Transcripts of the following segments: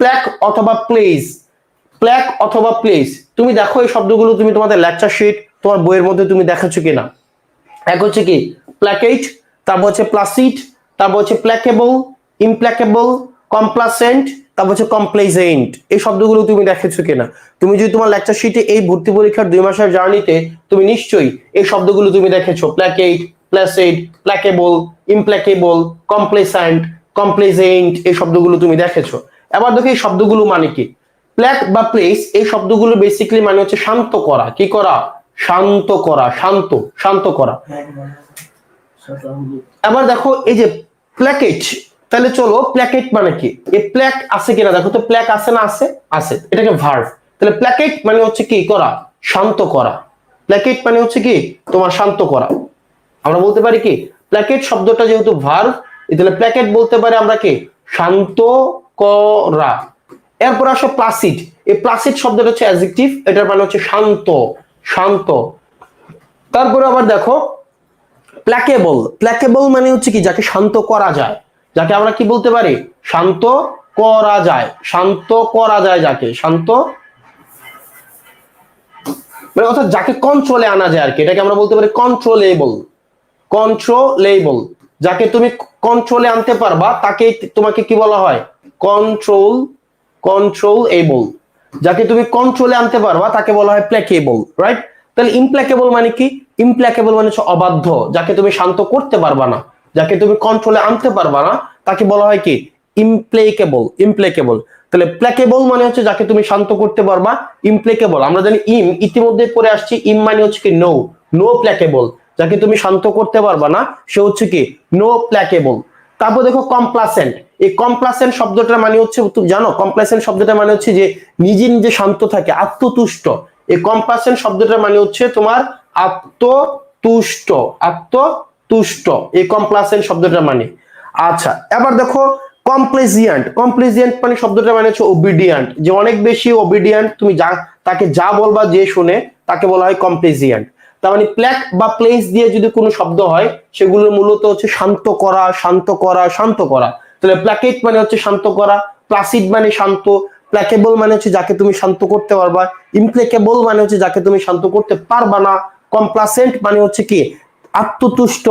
প্ল্যাক অথবা প্লেস প্ল্যাক অথবা প্লেস তুমি দেখো এই শব্দগুলো, তুমি তোমাদের লেকচার শিট তোমার বইয়ের মধ্যে তুমি দেখাচ্ছ কিনা? এক হচ্ছে কি? প্ল্যাকেট তারপর হচ্ছে প্লাসিড তারপর হচ্ছে প্ল্যাকেবল ইমপ্ল্যাকেবল কমপ্লাসেন্ট তারপর হচ্ছে কমপ্লেজেন্ট এই শব্দগুলো তুমি দেখেছ কিনা? তুমি যদি তোমার লেকচার শিটে এই ভর্তি পরীক্ষার দুই মাসের জার্নিতে তুমি নিশ্চয়ই এই শব্দগুলো তুমি দেখেছ। Placate placid placable implacable complacent complaisant এই শব্দগুলো তুমি দেখেছ। এবার দেখো শব্দগুলো মানে কি? প্ল্যাক বা প্লেস এই শব্দগুলো বেসিক্যালি মানে হচ্ছে শান্ত করা। কি করা? শান্ত করা, শান্ত শান্ত করা। এবার দেখো এই যে প্ল্যাকেট তাহলে চলো প্ল্যাকেট মানে কি? এই প্ল্যাক আছে কিনা? দেখো তো প্ল্যাক আছে না আছে? আছে। এটাকে ভার্ভ তাহলে প্ল্যাকেট মানে হচ্ছে কি? করা, শান্ত করা। প্ল্যাকেট মানে হচ্ছে কি? তোমার শান্ত করা। আমরা বলতে পারি কি? প্ল্যাকেট শব্দটা যেহেতু ভার্ভ তাহলে প্ল্যাকেট বলতে পারি আমরা কি? শান্ত করা। এরপর আসো প্লাসিড এই প্লাসিড শব্দটা হচ্ছে অ্যাডজেক্টিভ এটার মানে হচ্ছে শান্ত শান্ত। তারপরে আবার দেখো প্ল্যাকেবল প্ল্যাকেবল মানে হচ্ছে কি? যাকে শান্ত করা যায়। যাকে আমরা কি বলতে পারি? শান্ত করা যায়। শান্ত করা যায় যাকে। শান্ত মানে অর্থাৎ যাকে কন্ট্রোলে আনা যায় আর কি। এটাকে আমরা বলতে পারি কন্ট্রোলেবল কন্ট্রোলেবল যাকে তুমি কন্ট্রোলে আনতে পারবা তাকে তোমাকে কি বলা হয়? কন্ট্রোল কন্ট্রোল এবল যাকে তুমি কন্ট্রোলে আনতে পারবা, তাকে বলা হয় প্ল্যাকেবল রাইট তাহলে ইমপ্ল্যাকেবল মানে কি? ইমপ্ল্যাকেবল মানে হচ্ছে অবাধ্য, যাকে তুমি শান্ত করতে পারবা না, যাকে তুমি কন্ট্রোলে আনতে পারবা না, তাকে বলা হয় কি? ইমপ্লেকেবল ইমপ্লেকেবল তাহলে প্ল্যাকেবল মানে হচ্ছে যাকে তুমি শান্ত করতে পারবা ইমপ্লেকেবল আমরা জানি ইম ইতিমধ্যে পড়ে আসছি ইম মানে হচ্ছে কি নো নো প্ল্যাকেবল যাকে তুমি শান্ত করতে পারবা না, সে হচ্ছে কি? নো প্ল্যাকেবল তারপর দেখো কমপ্লাসেন্ট এই কমপ্লাসেন্ট শব্দটার মানে হচ্ছে, তুমি জানো কমপ্লাসেন্ট শব্দটার মানে হচ্ছে যে নিজে নিজে শান্ত থাকে, আত্মতুষ্ট। এই কমপ্লাসেন্ট শব্দটার মানে হচ্ছে তোমার আত্মতুষ্ট আত্মতুষ্ট। এই কমপ্লাসেন্ট শব্দটার মানে। আচ্ছা এবার দেখো কমপ্লেজিয়ান্ট কমপ্লেজিয়ান্ট মানে শব্দটা মানে হচ্ছে ওবিডিয়ান্ট যে অনেক বেশি ওবিডিয়ান্ট তুমি যা, তাকে যা বলবা যে শুনে, তাকে বলা হয় কমপ্লেজিয়ান্ট তার মানে প্ল্যাক বা প্লেস দিয়ে যদি কোনো শব্দ হয়, সেগুলো মূলত হচ্ছে শান্ত করা শান্ত করা শান্ত করা। তাহলে প্ল্যাকেট মানে হচ্ছে শান্ত করা প্লাসিড মানে শান্ত প্ল্যাকেবল মানে হচ্ছে যাকে তুমি শান্ত করতে পারবা ইমপ্লেকেবল মানে হচ্ছে যাকে তুমি শান্ত করতে পারবা না। কমপ্লাসেন্ট মানে হচ্ছে কি? আত্মতুষ্ট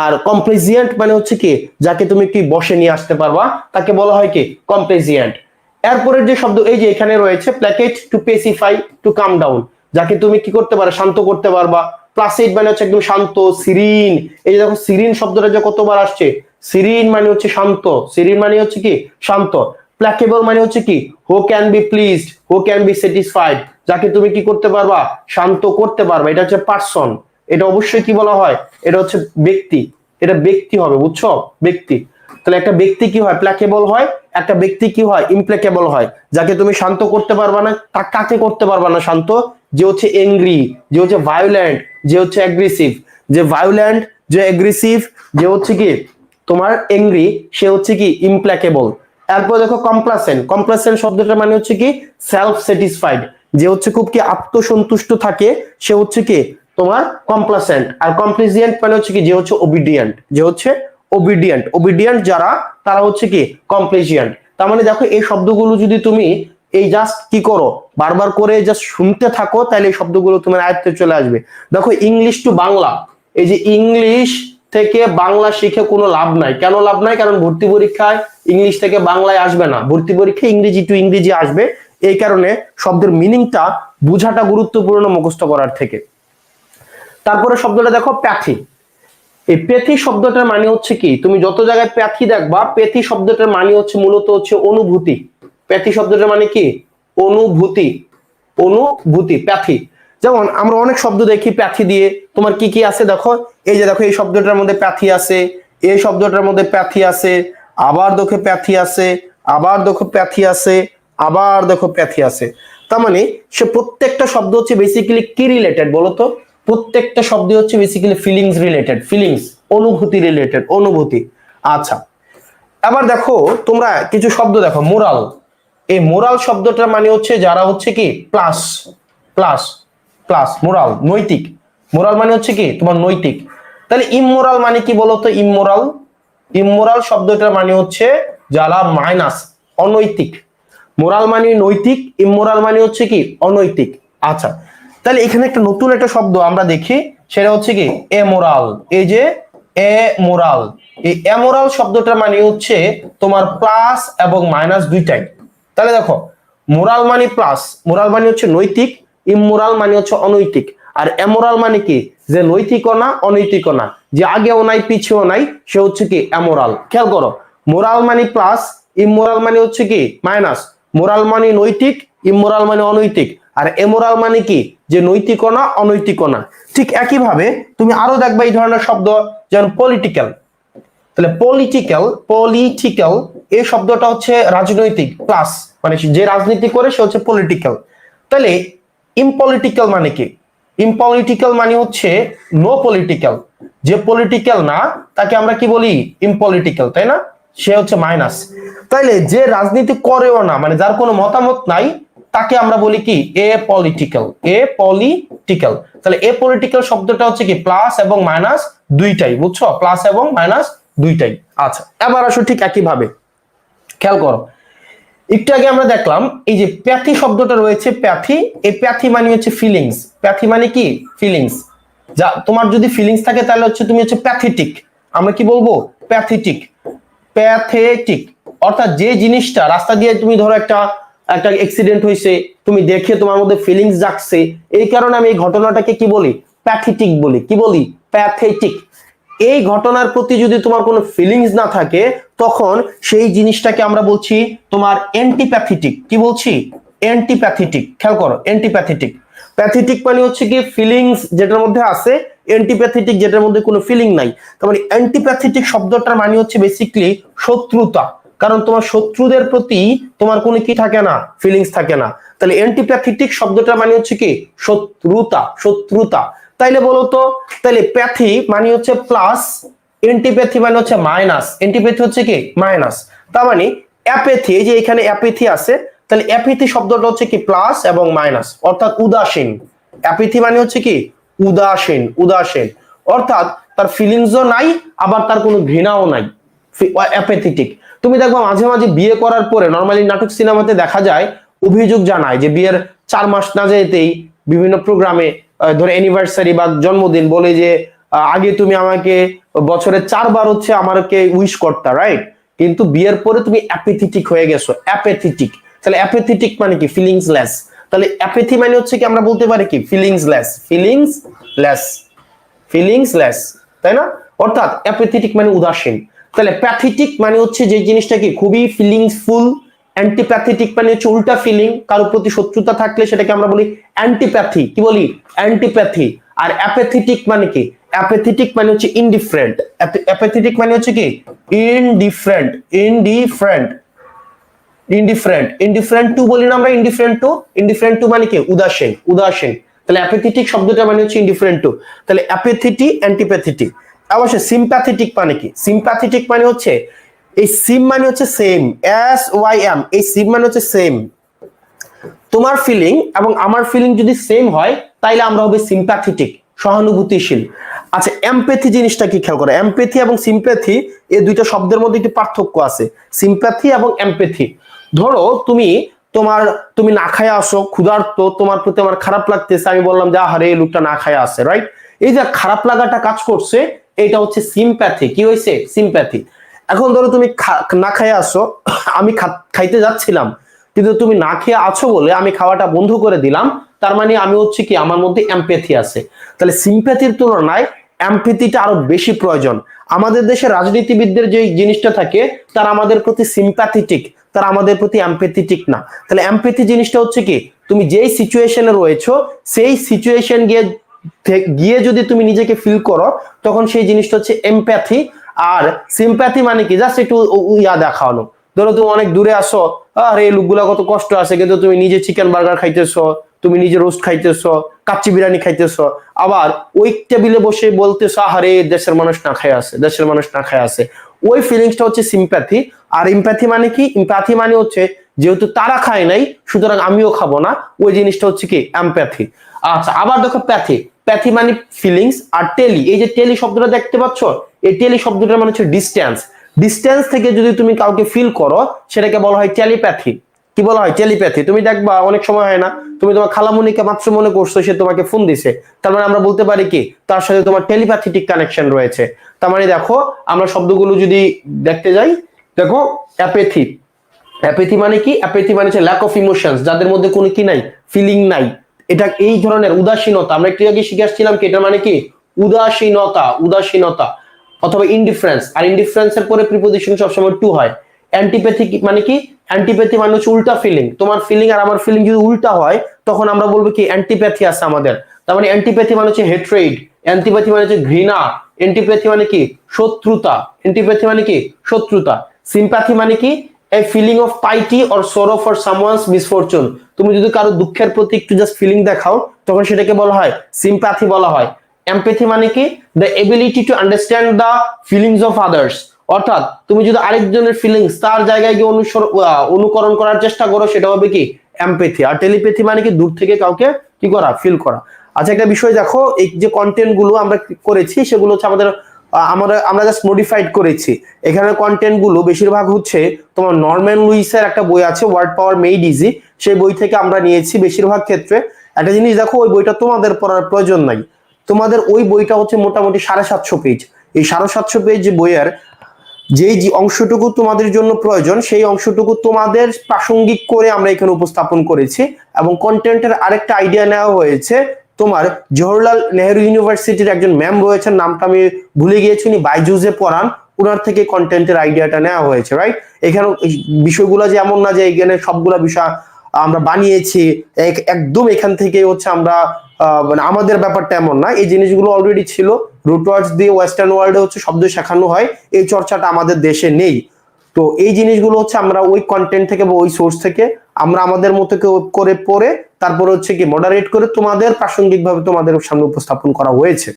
আর কমপ্লেজিয়েন্ট মানে হচ্ছে কি? যাকে তুমি কি বসে নিয়ে আসতে পারবা, তাকে বলা হয় কি? কমপ্লেজিয়েন্ট এরপরের যে শব্দ, এই যে এখানে রয়েছে placate to pacify to calm down যাকে তুমি কি করতে পারো? শান্ত করতে পারবা। প্লাসিড মানে হচ্ছে একদম শান্ত সিরিন এই যে দেখো সিরিন শব্দটা যে কতবার আসছে? সিরিন মানে হচ্ছে শান্ত। সিরিন মানে হচ্ছে কি? শান্ত। প্ল্যাকেবল মানে হচ্ছে কি? Who can be pleased who can be satisfied যাকে তুমি কি করতে পারবা? শান্ত করতে পারবা। এটা হচ্ছে পার্সন এটা অবশ্যই কি বলা হয়? এটা হচ্ছে ব্যক্তি। এটা ব্যক্তি হবে, বুঝছ? ব্যক্তি। তাহলে একটা ব্যক্তি কি হয়? প্ল্যাকেবল হয়। একটা ব্যক্তি কি হয়? ইমপ্লেকেবল হয়। যাকে তুমি শান্ত করতে পারবা না কাকে করতে পারবা না শান্ত? যে হচ্ছে এংরি যে হচ্ছে ভায়োলেন্ট যে হচ্ছে অ্যাগ্রেসিভ যে ভায়োলেন্ট যে অ্যাগ্রেসিভ যে হচ্ছে কি তোমার এংরি সে হচ্ছে কি ইমপ্ল্যাকেবল তারপর দেখো কমপ্লাসেন্ট কমপ্লাসেন্ট শব্দটা মানে হচ্ছে কি সেলফ স্যাটিসফাইড যে হচ্ছে খুব কি আত্মসন্তুষ্ট থাকে, সে হচ্ছে কি তোমার কমপ্লাসেন্ট আর কমপ্লিজিয়েন্ট মানে হচ্ছে কি যে হচ্ছে ওবিডিয়েন্ট যে হচ্ছে ওবিডিয়েন্ট ওবিডিয়েন্ট যারা, তারা হচ্ছে কি কমপ্লিজিয়েন্ট তার মানে দেখো এই শব্দগুলো যদি তুমি এই জাস্ট কি করো? বারবার করে জাস্ট শুনতে থাকো, তাহলে এই শব্দগুলো তোমার আয়ত্তে চলে আসবে। দেখো ইংলিশ টু বাংলা। এই যে ইংলিশ থেকে বাংলা শিখে কোনো লাভ নাই। কেন লাভ নাই? কারণ ভর্তি পরীক্ষায় ইংলিশ থেকে বাংলায় আসবে না। ভর্তি পরীক্ষায় ইংরেজি টু ইংরেজি আসবে। এই কারণে শব্দের মিনিংটা বোঝাটা গুরুত্বপূর্ণ মুখস্থ করার থেকে। তারপরে শব্দটা দেখো প্যাথি এই পেথি শব্দটার মানে হচ্ছে কি? তুমি যত জায়গায় প্যাথি দেখবা পেথি শব্দটার মানে হচ্ছে মূলত হচ্ছে অনুভূতি। প্যাথি শব্দটার মানে কি? অনুভূতি। অনুভূতি, প্যাথি। যেমন আমরা অনেক শব্দ দেখি প্যাথি দিয়ে। তোমার কি কি আছে দেখো? এই যে দেখো, এই শব্দটার মধ্যে প্যাথি আছে, এই শব্দটার মধ্যে প্যাথি আছে, আবার দেখো প্যাথি আছে, আবার দেখো প্যাথি আছে, আবার দেখো প্যাথি আছে। তার মানে সে প্রত্যেকটা শব্দ হচ্ছে বেসিক্যালি কি রিলেটেড বলো তো? প্রত্যেকটা শব্দ হচ্ছে বেসিক্যালি ফিলিংস রিলেটেড ফিলিংস অনুভূতি রিলেটেড অনুভূতি। আচ্ছা এবার দেখো তোমরা কিছু শব্দ দেখো, মোরাল। এই মোরাল শব্দটার মানে হচ্ছে যারা হচ্ছে কি? প্লাস প্লাস প্লাস, মোরাল, নৈতিক। মোরাল মানে হচ্ছে কি? তোমার নৈতিক। তাহলে ইমোরাল মানে কি বলতো? ইমোরাল ইমোরাল শব্দটার মানে হচ্ছে যারা মাইনাস, অনৈতিক। মোরাল মানে নৈতিক ইমোরাল মানে হচ্ছে কি? অনৈতিক। আচ্ছা তাহলে এখানে একটা নতুন একটা শব্দ আমরা দেখি, সেটা হচ্ছে কি? এমোরাল। এই যে এ মোরাল এই এমোরাল শব্দটার মানে হচ্ছে তোমার প্লাস এবং মাইনাস দুইটাই। তাহলে দেখো মোরাল মানে প্লাস মোরাল মানে হচ্ছে নৈতিক ইমোরাল মানে হচ্ছে অনৈতিক। আর এমোরাল মানে কি? যে নৈতিকও না, অনৈতিকও না। যে আগেও নাই পিছেও নাই, সে হচ্ছে কি? এমোরাল খেয়াল করো মোরাল মানে প্লাস ইমোরাল মানে হচ্ছে কি? মাইনাস মোরাল মানে নৈতিক ইমোরাল মানে অনৈতিক। আর এমোরাল মানে কি? যে নৈতিক না অনৈতিক না। ঠিক একইভাবে তুমি আরও দেখবে এই ধরনের শব্দ, যেমন পলিটিক্যাল তাহলে পলিটিক্যাল পলিটিক্যাল এই শব্দটা হচ্ছে রাজনৈতিক প্লাস মানে যে রাজনীতি করে সে হচ্ছে পলিটিক্যাল তাহলে ইমপলিটিক্যাল মানে কি? ইমপলিটিক্যাল মানে হচ্ছে নো পলিটিক্যাল যে পলিটিক্যাল না, তাকে আমরা কি বলি? ইমপলিটিক্যাল তাই না? সে হচ্ছে মাইনাস তাইলে যে রাজনীতি করেও না মানে যার কোনো মতামত নাই, তাকে আমরা বলি কি? এ পলিটিক্যাল এ পলিটিক্যাল তাহলে এ পলিটিক্যাল শব্দটা হচ্ছে কি? প্লাস এবং মাইনাস দুইটাই, বুঝছ? প্লাস এবং মাইনাস দুইটাই। আচ্ছা এবার আসো ঠিক একই ভাবে খেয়াল করো একটু আগে আমরা দেখলাম, এই যে প্যাথি শব্দটা রয়েছে, প্যাথি, এই প্যাথি মানে হচ্ছে ফিলিংস প্যাথি মানে কি? ফিলিংস যা, তোমার যদি ফিলিংস থাকে তাহলে হচ্ছে তুমি হচ্ছে প্যাথেটিক আমরা কি বলব? প্যাথেটিক প্যাথেটিক অর্থাৎ যে জিনিসটা রাস্তা দিয়ে তুমি ধরো একটা একটা অ্যাক্সিডেন্ট হয়েছে তুমি দেখে তোমার মধ্যে ফিলিংস জাগছে, এই কারণে আমি এই ঘটনাটাকে কি বলি? প্যাথেটিক বলি। কি বলি? প্যাথেটিক এই ঘটনার প্রতি যদি তোমার কোনো ফিলিংস না থাকে, তখন সেই জিনিসটাকে আমরা বলছি তোমার অ্যান্টিপ্যাথেটিক কি বলছি? অ্যান্টিপ্যাথেটিক খেয়াল করো অ্যান্টিপ্যাথেটিক প্যাথেটিক মানে হচ্ছে কি ফিলিংস যেটার মধ্যে আছে অ্যান্টিপ্যাথেটিক যেটার মধ্যে কোনো ফিলিং নাই। তার মানে অ্যান্টিপ্যাথেটিক শব্দটার মানে হচ্ছে বেসিকলি শত্রুতা। কারণ তোমার শত্রুদের প্রতি তোমার কোনো কি থাকে না ফিলিংস থাকে না। তাহলে অ্যান্টিপ্যাথেটিক শব্দটার মানে হচ্ছে কি? শত্রুতা শত্রুতা। তাইলে বলো তো, তাইলে প্যাথি মানে হচ্ছে প্লাস, এন্টিপ্যাথি মানে হচ্ছে মাইনাস। এন্টিপ্যাথি হচ্ছে কি? মাইনাস। তার মানে অ্যাপেথি, এই যে এখানে অ্যাপেথি আছে তাহলে অ্যাপেথি শব্দটা হচ্ছে কি? প্লাস এবং মাইনাস, অর্থাৎ উদাসীন। অ্যাপেথি মানে হচ্ছে কি? উদাসীন উদাসীন। অর্থাৎ তার ফিলিংসও নাই, আবার তার কোনো ঘৃণাও নাই। অ্যাপেথেটিক। তুমি দেখো মাঝে মাঝে বিয়ে করার পরে নর্মালি নাটক সিনেমাতে দেখা যায়, অভিযোগ জানায় যে বিয়ের চার মাস না যেতেই বিভিন্ন প্রোগ্রামে ধরে অ্যানিভার্সারি বা জন্মদিন বলে যে আগে তুমি আমাকে বছরে চারবার হচ্ছে আমাকে উইশ করতা রাইট কিন্তু বিয়ের পরে তুমি অ্যাপেথেটিক হয়ে গেছো অ্যাপেথেটিক তাহলে অ্যাপেথেটিক মানে কি? ফিলিংস লেস তাহলে অ্যাপেথি মানে হচ্ছে কি আমরা বলতে পারি কি? Feelings less feelings less feelings less তাই না? অর্থাৎ অ্যাপেথেটিক মানে উদাসীন। তাহলে প্যাথেটিক মানে হচ্ছে যে জিনিসটা কি? খুবই ফিলিংসফুল অ্যান্টিপ্যাথেটিক মানে হচ্ছে উল্টা ফিলিং কারোর প্রতি শত্রুতা থাকলে সেটাকে আমরা বলি অ্যান্টিপ্যাথি কি বলি? অ্যান্টিপ্যাথি আর অ্যাপেথেটিক মানে কি? অ্যাপেথেটিক মানে হচ্ছে ইনডিফারেন্ট অ্যাপেথেটিক মানে হচ্ছে কি? Indifferent indifferent indifferent indifferent to বলি না আমরা ইনডিফারেন্ট টু ইনডিফারেন্ট টু মানে কি? উদাসীন। উদাসীন। তাহলে অ্যাপেথেটিক শব্দটা মানে হচ্ছে ইনডিফারেন্ট টু তাহলে অ্যাপেথিটি অ্যান্টিপ্যাথেটিক অবশ্যই সিম্প্যাথেটিক মানে কি? সিম্প্যাথেটিক মানে হচ্ছে এই সিম মানে হচ্ছে সেম এস ওয়াই এম এই সিম মানে হচ্ছে সেম তোমার ফিলিং এবং আমার ফিলিং যদি সেম হয়, তাইলে আমরা হবে সিম্প্যাথেটিক সহানুভূতিশীল। আচ্ছা এমপ্যাথি জিনিসটা কি খেয়াল করো? এমপ্যাথি এবং সিম্প্যাথি এই দুইটা শব্দের মধ্যে একটি পার্থক্য আছে। সিম্প্যাথি এবং এমপ্যাথি ধরো, তুমি তোমার, তুমি না খায় আসো, ক্ষুধার্ত, তোমার প্রতি আমার খারাপ লাগতেছে, আমি বললাম যে, আহারে, এই লোকটা না খায় আসে রাইট এই যে খারাপ লাগাটা কাজ করছে, এটা হচ্ছে সিম্প্যাথি কি হয়েছে সিম্প্যাথি এখন ধরো তুমি না খাইয়ে আসো, আমি খাইতে যাচ্ছিলাম, কিন্তু তুমি না খেয়ে আছো বলে আমি খাওয়াটা বন্ধ করে দিলাম, তার মানে আমি হচ্ছে কি আমার মধ্যে এমপ্যাথি আছে। তাহলে সিম্প্যাথির তুলনায় এমপ্যাথিটা আরও বেশি প্রয়োজন। আমাদের দেশে রাজনীতিবিদদের যে জিনিসটা থাকে, তারা আমাদের প্রতি সিম্প্যাথেটিক তারা আমাদের প্রতি এমপ্যাথেটিক না। তাহলে এমপ্যাথি জিনিসটা হচ্ছে কি, তুমি যেই সিচুয়েশনে রয়েছো, সেই সিচুয়েশন গিয়ে গিয়ে যদি তুমি নিজেকে ফিল করো, তখন সেই জিনিসটা হচ্ছে এমপ্যাথি আর সিম্প্যাথি মানে কি? জাস্ট একটু ইয়া দেখানো। ধরো তুমি অনেক দূরে আসো, আরে এই লোকগুলা কত কষ্ট আছে, কিন্তু তুমি নিজে চিকেন বার্গার খাইতেছো, তুমি নিজে রোস্ট খাইতেছো, কাচ্চি বিরিয়ানি খাইতেছো, আবার ওই টেবিলে বসে বলতেছো আরে দেশের মানুষ না খায় আছে, দেশের মানুষ না খায় আছে। ওই ফিলিংসটা হচ্ছে সিম্প্যাথি আর ইম্প্যাথি মানে কি? ইম্প্যাথি মানে হচ্ছে যেহেতু তারা খায় নাই, সুতরাং আমিও খাব না, ওই জিনিসটা হচ্ছে কি? এমপ্যাথি আচ্ছা আবার দেখো প্যাথি প্যাথি মানে ফিলিংস আর টেলি এই যে টেলি শব্দটা দেখতে পাচ্ছ? এই টেলি শব্দটা মানে হচ্ছে ডিস্টেন্স ডিস্টেন্স থেকে যদি তুমি কাউকে ফিল করো, সেটাকে বলা হয় টেলিপ্যাথি কি বলা হয়? টেলিপ্যাথি তুমি দেখবা অনেক সময় হয় না, তুমি তোমার খালামুনিকে মাত্র মনে করছ, সে তোমাকে ফোন দিছে। তার মানে আমরা বলতে পারি কি? তার সাথে তোমার টেলিপ্যাথিটিক কানেকশন রয়েছে। তার মানে দেখো, আমরা শব্দগুলো যদি দেখতে যাই, দেখো অ্যাপেথি অ্যাপেথি মানে কি? অ্যাপেথি মানে হচ্ছে ল্যাক অফ ইমোশনস যাদের মধ্যে কোনো কি নাই? ফিলিং নাই। এটা এই ধরনের উদাসীনতা। আমরা একটু আগে শিখে আসছিলাম কি? এটা মানে কি? উদাসীনতা উদাসীনতা। অথবা ইনডিফারেন্স আর ইনডিফারেন্স এর পরে প্রিপোজিশন সবসময় টু হয়। অ্যান্টিপ্যাথি মানে কি? অ্যান্টিপ্যাথি মানে হচ্ছে উল্টা ফিলিং তোমার ফিলিং আর আমার ফিলিং যদি উল্টা হয়, তখন আমরা বলব কি অ্যান্টিপ্যাথি আছে আমাদের। তার মানে অ্যান্টিপ্যাথি মানে হচ্ছে হেট্রেড অ্যান্টিপ্যাথি মানে হচ্ছে ঘৃণা অ্যান্টিপ্যাথি মানে কি? শত্রুতা অ্যান্টিপ্যাথি মানে কি? শত্রুতা। সিম্প্যাথি মানে কি? A feeling of pity or sorrow for someone's misfortune তুমি যদি কারও দুঃখের প্রতি একটু জাস্ট ফিলিং দেখাও, তখন সেটাকে বলা হয় সিম্প্যাথি বলা হয়। এমপ্যাথি মানে কি? The ability to understand the feelings of others অর্থাৎ তুমি যদি আরেকজনের ফিলিংস তার জায়গায় গিয়ে অনুসর আহ, অনুকরণ করার চেষ্টা করো সেটা হবে কি? এমপ্যাথি আর টেলিপ্যাথি মানে কি? দূর থেকে কাউকে কি করা? ফিল করা। আচ্ছা একটা বিষয় দেখো এই যে কন্টেন্টগুলো আমরা করেছি সেগুলো হচ্ছে আমাদের আমরা আমরা জাস্ট মডিফাইড করেছি। এখানে কন্টেন্টগুলো বেশিরভাগ হচ্ছে তোমার নরম্যান লুইসের একটা বই আছে ওয়ার্ড পাওয়ার মেড ইজি সেই বই থেকে আমরা নিয়েছি বেশিরভাগ ক্ষেত্রে। একটা জিনিস দেখো ওই বইটা তোমাদের পড়ার প্রয়োজন নাই। তোমাদের ওই বইটা হচ্ছে মোটামুটি সাড়ে সাতশো পেজ। এই সাড়ে সাতশো পেজ বইয়ের যেই যে অংশটুকু তোমাদের জন্য প্রয়োজন, সেই অংশটুকু তোমাদের প্রাসঙ্গিক করে আমরা এখানে উপস্থাপন করেছি এবং কন্টেন্টের আরেকটা আইডিয়া নেওয়া হয়েছে। তোমার জওহরলাল নেহেরু ইউনিভার্সিটির একজন ম্যাম রয়েছেন, নামটা আমি ভুলে গিয়েছি উনি বাইজুজে পড়ান। ওনার থেকে কন্টেন্টের আইডিয়াটা নেওয়া হয়েছে রাইট এখানে বিষয়গুলো যে এমন না যে এখানে সবগুলা বিষয় আমরা বানিয়েছি, এক- একদম এখান থেকে হচ্ছে আমরা মানে আমাদের ব্যাপারটা এমন না। এই জিনিসগুলো অলরেডি ছিল। রুটওয়ার্ডস দিয়ে ওয়েস্টার্ন ওয়ার্ল্ডে হচ্ছে শব্দ শেখানো হয়। এই চর্চাটা আমাদের দেশে নেই। তো এই জিনিসগুলো হচ্ছে আমরা ওই কন্টেন্ট থেকে বা ওই সোর্স থেকে আমরা আমাদের মতো করে পড়ে, তারপর হচ্ছে কি মডারেট করে তোমাদের প্রাসঙ্গিকভাবে তোমাদের সামনে উপস্থাপন করা হয়েছে।